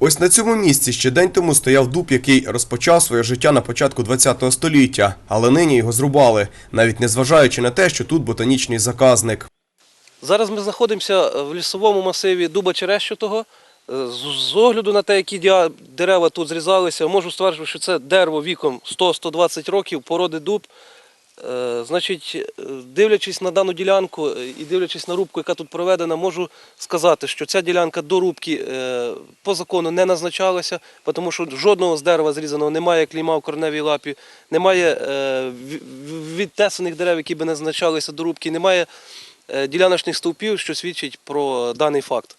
Ось на цьому місці ще день тому стояв дуб, який розпочав своє життя на початку ХХ століття, але нині його зрубали, навіть не зважаючи на те, що тут ботанічний заказник. Зараз ми знаходимося в лісовому масиві дуба Черещотого. Е, з огляду на те, які дерева тут зрізалися, можу стверджувати, що це дерево віком 100-120 років, породи дуб. Е, Значить, е, дивлячись на дану ділянку е, і дивлячись на рубку, яка тут проведена, можу сказати, що ця ділянка до рубки по закону не назначалася, тому що жодного з дерева зрізаного немає клейма в корневій лапі, немає ві- ві- відтесаних дерев, які би назначалися до рубки, немає діляночних стовпів, що свідчить про даний факт.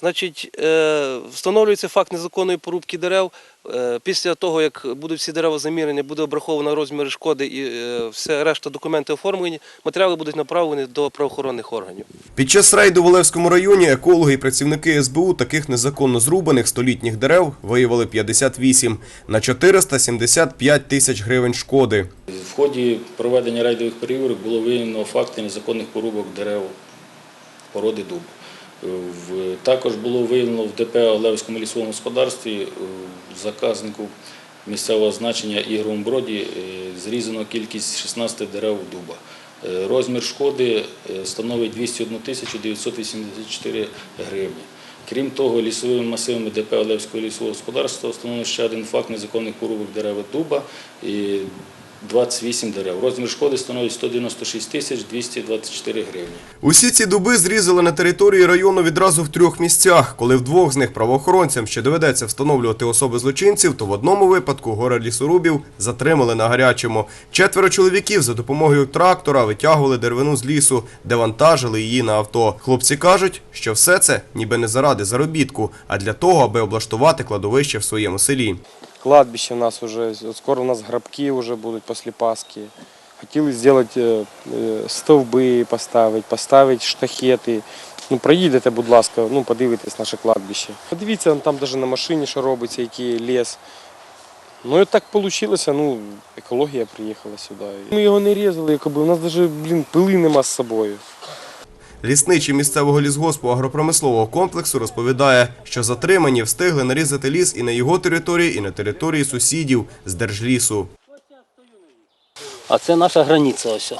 Значить, е, встановлюється факт незаконної порубки дерев. Е, Після того, як будуть всі дерева замірені, буде обраховано розміри шкоди і е, все решта документи оформлені, матеріали будуть направлені до правоохоронних органів. Під час рейду в Олевському районі екологи і працівники СБУ таких незаконно зрубаних столітніх дерев виявили 58 на 475 тисяч гривень шкоди. В ході проведення рейдових перевірок було виявлено факти незаконних порубок дерев породи дуб. Також було виявлено в ДП Олевському лісовому господарстві е, заказнику місцевого значення Ігровому Броді е, зрізано кількість 16 дерев дуба. Е, Розмір шкоди становить 201 тисячу 984 гривні. Крім того, лісовими масивами ДП Олевського лісового господарства встановлено ще один факт незаконних порубок дерев дуба 28 дерев. Розмір шкоди становить 196 тисяч 224 гривні. Усі ці дуби зрізали на території району відразу в трьох місцях. Коли в двох з них правоохоронцям ще доведеться встановлювати особи злочинців, то в одному випадку гора лісорубів затримали на гарячому. Четверо чоловіків за допомогою трактора витягували деревину з лісу, де вантажили її на авто. Хлопці кажуть, що все це ніби не заради заробітку, а для того, аби облаштувати кладовище в своєму селі. Кладбище у нас уже, скоро у нас гробки уже будуть після Пасхи. Хотіли зробити е, е, стовби поставити, поставити штахети. Ну, проїдете, будь ласка, ну, подивитесь наше кладбище. Подивіться, там навіть на машині, що робиться, який ліс. Ну і так вийшло, ну, екологія приїхала сюди. Ми його не різали, якоби, у нас навіть, блін, пили нема з собою. Лісничий місцевого лісгоспу агропромислового комплексу розповідає, що затримані встигли нарізати ліс і на його території, і на території сусідів з держлісу. А це наша границя ось.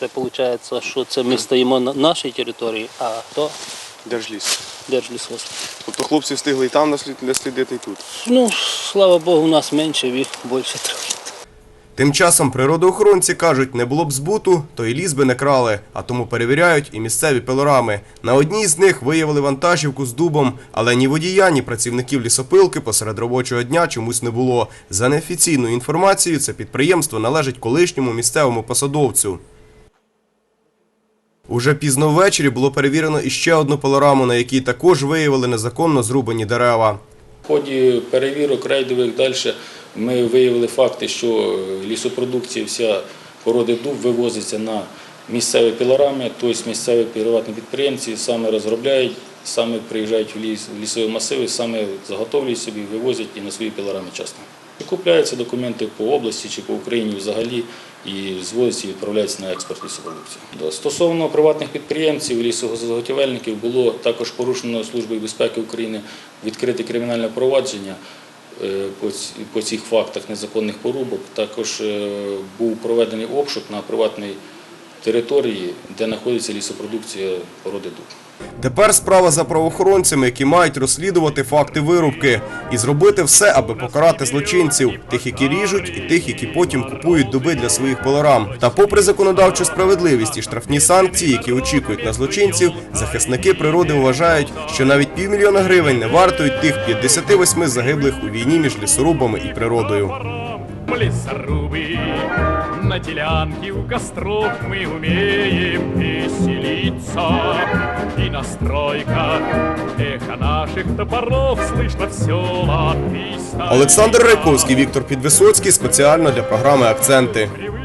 Це виходить, що це ми стоїмо на нашій території, а то Держліс. держлісгосп. Тобто хлопці встигли і там наслідити, і тут. Ну, слава Богу, у нас менше, їх більше трохи. Тим часом природоохоронці кажуть, не було б збуту, то і ліс би не крали, а тому перевіряють і місцеві пилорами. На одній з них виявили вантажівку з дубом, але ні водія, ні працівників лісопилки посеред робочого дня чомусь не було. За неофіційною інформацією, це підприємство належить колишньому місцевому посадовцю. Уже пізно ввечері було перевірено іще одну пилораму, на якій також виявили незаконно зрубані дерева. В ході перевірок рейдових далі ми виявили факти, що е, лісопродукція вся породи дуб вивозиться на місцеві пілорами, тобто місцеві приватні підприємці саме розробляють, саме приїжджають в ліс, лісові масиви, саме заготовлюють собі, вивозять і на свої пілорами часто. Купляються документи по області чи по Україні взагалі і звозяться і відправляються на експорт лісопродукції. Стосовно приватних підприємців, лісогозаготівельників було також порушено Службою безпеки України відкрите кримінальне провадження по по цих фактах незаконних порубок. Також е, був проведений обшук на приватній території, де знаходиться лісопродукція породи дуб. Тепер справа за правоохоронцями, які мають розслідувати факти вирубки і зробити все, аби покарати злочинців, тих, які ріжуть, і тих, які потім купують дуби для своїх пилорам. Та попри законодавчу справедливість і штрафні санкції, які очікують на злочинців, захисники природи вважають, що навіть півмільйона гривень не вартують тих 58 загиблих у війні між лісорубами і природою. Лесорубы На делянке у костров мы умеем веселиться И на стройках эхо наших топоров Слышно в селах и Олександр Райковський, Віктор Підвисоцький спеціально для програми Акценти. Привычно